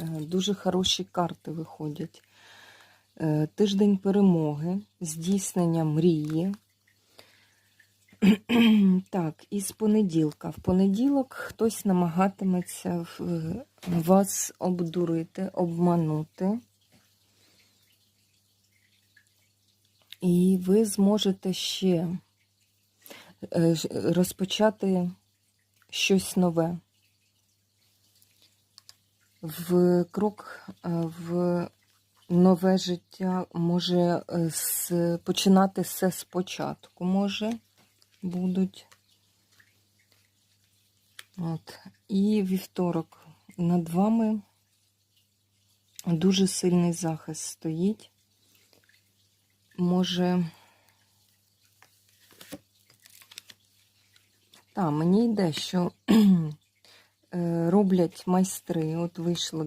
Е, Дуже хороші карти виходять. Е, Тиждень перемоги, здійснення мрії. Так, і з понеділка. В понеділок хтось намагатиметься вас обдурити, обманути. І ви зможете ще е, розпочати щось нове. В крок е, в нове життя може е, з, починати все спочатку, може, будуть. От. І вівторок над вами дуже сильний захист стоїть. Може. Та, мені йде, що е, роблять майстри. От вийшло